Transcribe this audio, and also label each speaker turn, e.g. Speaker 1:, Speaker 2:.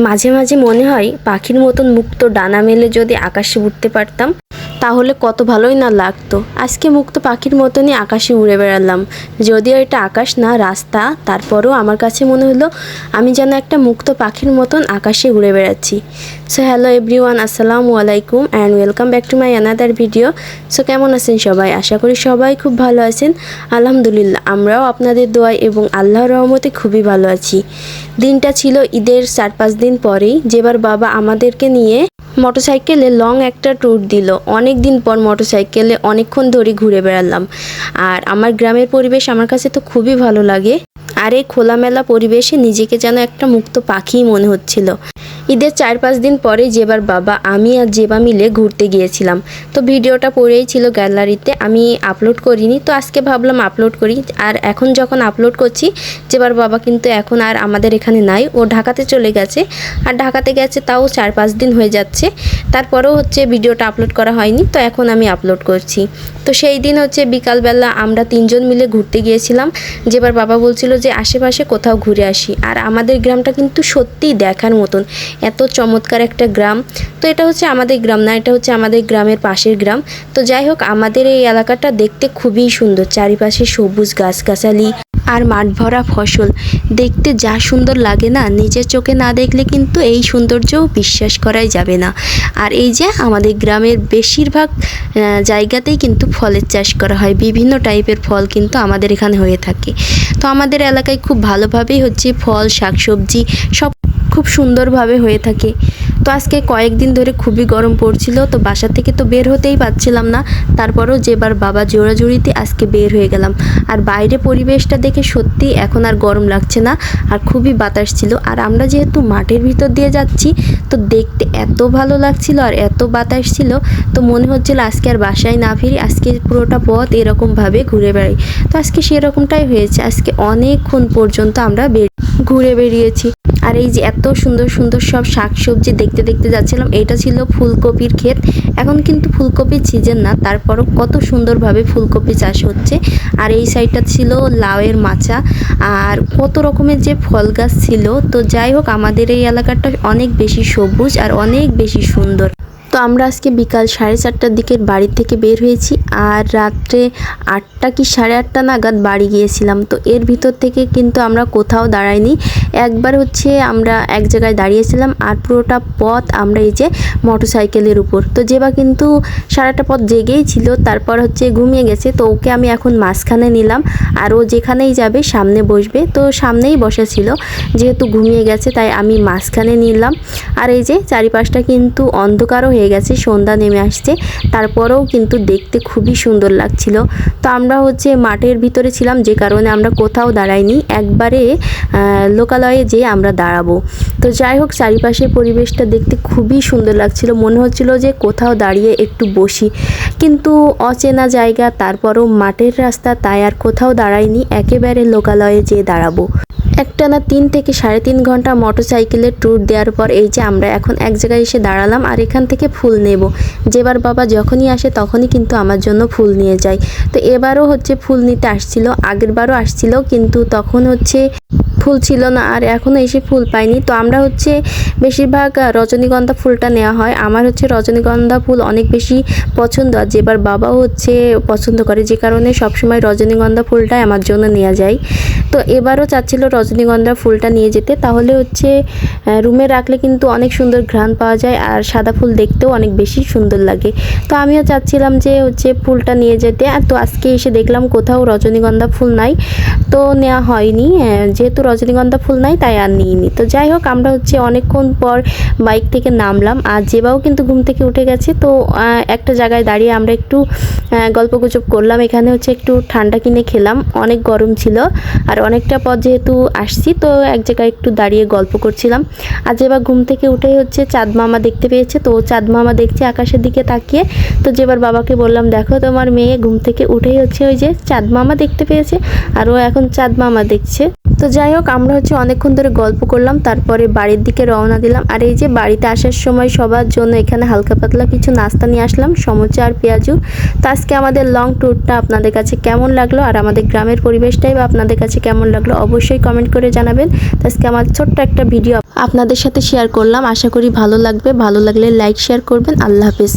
Speaker 1: মাঝে মাঝে মনে হয় পাখির মতন মুক্ত ডানা মেলে যদি আকাশে উঠতে পারতাম। তাহলে কত ভালোই না লাগতো। আজকে মুক্ত পাখির মতনই আকাশে উড়ে বেড়ালাম। যদিও এটা আকাশ না, রাস্তা। তারপরেও আমার কাছে মনে হলো, আমি যেন একটা মুক্ত পাখির মতন আকাশে উড়ে বেড়াচ্ছি। সো হ্যালো এভরিওয়ান আসসালামু আলাইকুম and welcome back to my another video so কেমন আছেন সবাই? আশা করি সবাই খুব ভালো আছেন। আলহামদুলিল্লাহ, আমরাও আপনাদের দোয়ায় এবং আল্লাহর রহমতে খুবই ভালো আছি। দিনটা ছিল ঈদের চার পাঁচ দিন পরেই, যেবার বাবা আমাদেরকে নিয়ে মোটরসাইকেলে লং একটা ট্যুর দিল। অনেক দিন পর মোটরসাইকেলে অনেকক্ষণ ধরে ঘুরে বেড়ালাম। আর আমার গ্রামের পরিবেশ আমার কাছে তো খুবই ভালো লাগে। আর এই খোলামেলা পরিবেশে নিজেকে যেন একটা মুক্ত পাখিই মনে হচ্ছিল। ঈদের চার পাঁচ দিন পরে যেবার বাবা, আমি আর জেবা মিলে ঘুরতে গিয়েছিলাম। তো ভিডিওটা পড়েই ছিল গ্যালারিতে, আমি আপলোড করিনি, তো আজকে ভাবলাম আপলোড করি। আর এখন যখন আপলোড করছি, যেবার বাবা কিন্তু এখন আর আমাদের এখানে নাই, ও ঢাকাতে চলে গেছে। আর ঢাকাতে গেছে তাও চার পাঁচ দিন হয়ে যাচ্ছে। তারপরেও হচ্ছে ভিডিওটা আপলোড করা হয়নি, তো এখন আমি আপলোড করছি। তো সেই দিন হচ্ছে বিকালবেলা আমরা তিনজন মিলে ঘুরতে গিয়েছিলাম। যেবার বাবা বলছিল যে, আশেপাশে কোথাও ঘুরে আসি। আর আমাদের গ্রামটা কিন্তু সত্যিই দেখার মতন। এত চমৎকার একটা গ্রাম। তো এটা হচ্ছে আমাদের গ্রাম না, এটা হচ্ছে আমাদের গ্রামের পাশের গ্রাম। তো যাই হোক, আমাদের এই এলাকাটা দেখতে খুবই সুন্দর, চারিপাশে সবুজ গাছগাছালি আর মাঠ ভরা ফসল। দেখতে যা সুন্দর লাগে না, নিজের চোখে না দেখলে কিন্তু এই সৌন্দর্য বিশ্বাস করাই যাবে না। আর এই যে আমাদের গ্রামের বেশিরভাগ জায়গাতেই কিন্তু ফলের চাষ করা হয়, বিভিন্ন টাইপের ফল কিন্তু আমাদের এখানে হয়ে থাকে। তো আমাদের এলাকায় খুব ভালোভাবেই হচ্ছে ফল, শাকসবজি সব খুব সুন্দরভাবে হয়ে থাকে। তো আজকে কয়েকদিন ধরে খুবই গরম পড়ছিল, তো বাসা থেকে তো বের হতেই পারছিলাম না। তারপরেও যেবার বাবা জোড়াজুড়িতে আজকে বের হয়ে গেলাম। আর বাইরে পরিবেশটা দেখে সত্যি এখন আর গরম লাগছে না, আর খুবই বাতাস ছিল। আর আমরা যেহেতু মাঠের ভিতর দিয়ে যাচ্ছি, তো দেখতে এত ভালো লাগছিল আর এত বাতাস ছিল, তো মনে হচ্ছিল আজকে আর বাসায় না ফিরি আজকে পুরোটা পথ এরকমভাবে ঘুরে বেড়াই। তো আজকে সেরকমটাই হয়েছে, আজকে অনেকক্ষণ পর্যন্ত আমরা ঘুরে বেরিয়েছি। আর এই যে এত সুন্দর সুন্দর সব শাকসবজি দেখতে দেখতে যাচ্ছিলাম, এটা ছিল ফুলকপির ক্ষেত। এখন কিন্তু ফুলকপির সিজন না, তারপরও কত সুন্দরভাবে ফুলকপি চাষ হচ্ছে। আর এই সাইডটা ছিল লাউয়ের মাচা, আর কত রকমের যে ফল গাছ ছিল। তো যাই হোক, আমাদের এই এলাকাটা অনেক বেশি সবুজ আর অনেক বেশি সুন্দর। তো আমরা আজকে বিকাল সাড়ে চারটার দিকে বাড়ি থেকে বের হয়েছি, আর রাত্রে আটটা কি সাড়ে আটটা নাগাদ বাড়ি গিয়েছিলাম। তো এর ভিতর থেকে কিন্তু আমরা কোথাও দাঁড়াইনি। একবার হচ্ছে আমরা এক জায়গায় দাঁড়িয়েছিলাম আর পুরোটা পথ আমরা এই যে মোটরসাইকেলের উপর। তো যেবা কিন্তু সারাটা পথ জেগেই ছিল তারপর হচ্ছে ঘুমিয়ে গেছে তো ওকে আমি এখন মাঝখানে নিলাম আর ও যেখানেই যাবে সামনে বসবে। তো সামনেই বসা ছিল যেহেতু ঘুমিয়ে গেছে তাই আমি মাঝখানে নিলাম। আর এই যে চারিপাশটা কিন্তু অন্ধকারও হয়ে গেছে সন্ধ্যা নেমে আসছে তারপরেও কিন্তু দেখতে খুবই সুন্দর লাগছিল। তো আমরা হচ্ছে মাঠের ভিতরে ছিলাম যে কারণে আমরা কোথাও দাঁড়াইনি। একবারে আহ, লোকালয়ে যেয়ে আমরা দাঁড়াবো। তো যাই হোক, চারিপাশের পরিবেশটা দেখতে খুবই সুন্দর লাগছিল। মনে হচ্ছিল যে কোথাও দাঁড়িয়ে একটু বসি। কিন্তু অচেনা জায়গা, তারপরও মাঠের রাস্তা, তাই আর কোথাও দাঁড়াইনি। একেবারে লোকালয়ে যেয়ে দাঁড়াবো। একটানা তিন থেকে সাড়ে তিন ঘণ্টা মোটরসাইকেলের ট্যুর দেওয়ার পর এই যে আমরা এখন এক জায়গায় এসে দাঁড়ালাম আর এখান থেকে ফুল নেব। যেবার বাবা যখনই আসে তখনই কিন্তু আমার জন্য ফুল নিয়ে যায়। তো এবারও হচ্ছে ফুল নিতে আসছিল আগের বারও আসছিল, কিন্তু তখন হচ্ছে ফুল ছিল না আর এখনও এসে ফুল পাইনি। তো আমরা হচ্ছে বেশিরভাগ রজনীগন্ধা ফুলটা নেওয়া হয়। আমার হচ্ছে রজনীগন্ধা ফুল অনেক বেশি পছন্দ। আর যেবার বাবাও হচ্ছে পছন্দ করে, যে কারণে সবসময় রজনীগন্ধা ফুলটাই আমার জন্য নেওয়া যায়। তো এবারও চাচ্ছিল রজনীগন্ধা ফুলটা নিয়ে যেতে। তাহলে হচ্ছে রুমে রাখলে কিন্তু অনেক সুন্দর ঘ্রাণ পাওয়া যায় আর সাদা ফুল দেখতেও অনেক বেশি সুন্দর লাগে। তো আমিও চাচ্ছিলাম যে হচ্ছে ফুলটা নিয়ে যেতে। আর তো আজকে এসে দেখলাম কোথাও রজনীগন্ধা ফুল নাই। তো নেওয়া হয়নি যেহেতু রজনীগন্ধা ফুল নাই তাই আর নিইনি। তো যাই হোক আমরা হচ্ছে অনেকক্ষণ পর বাইক থেকে নামলাম। আর যেবাও কিন্তু ঘুম থেকে উঠে গেছে তো একটা জায়গায় দাঁড়িয়ে আমরা একটু আহ, গল্পগুজব করলাম। এখানে হচ্ছে একটু ঠান্ডা কিনে খেলাম। অনেক গরম ছিল আর অনেকটা পর যেহেতু আসছি তো এক জায়গায় একটু দাঁড়িয়ে গল্প করছিলাম। আর যেবার ঘুম থেকে উঠেই হচ্ছে চাঁদ মামা দেখতে পেয়েছে তো চাঁদ মামা দেখছে আকাশের দিকে তাকিয়ে। তো যেবার বাবাকে বললাম দেখো তোমার মেয়ে ঘুম থেকে উঠেই হচ্ছে ওই যে চাঁদ মামা দেখতে পেয়েছে আর ও এখন চাঁদ মামা দেখছে। তো যাই হোক, আমরা হচ্ছে অনেকক্ষণ ধরে গল্প করলাম, তারপরে বাড়ির দিকে রওনা দিলাম। আর এই যে বাড়িতে আসার সময় সবার জন্য এখানে হালকা পাতলা কিছু নাস্তা নিয়ে আসলাম, সমুচা আর পেঁয়াজু। তো আজকে আমাদের লং ট্যুরটা আপনাদের কাছে কেমন লাগল আর আমাদের গ্রামের পরিবেশটাই বা আপনাদের কাছে কেমন লাগল অবশ্যই কমেন্ট করে জানাবেন। তো আজকে আমার ছোট্ট একটা ভিডিও আপনাদের সাথে শেয়ার করলাম। আশা করি ভালো লাগবে। ভালো লাগলে লাইক শেয়ার করবেন। আল্লাহ হাফেজ।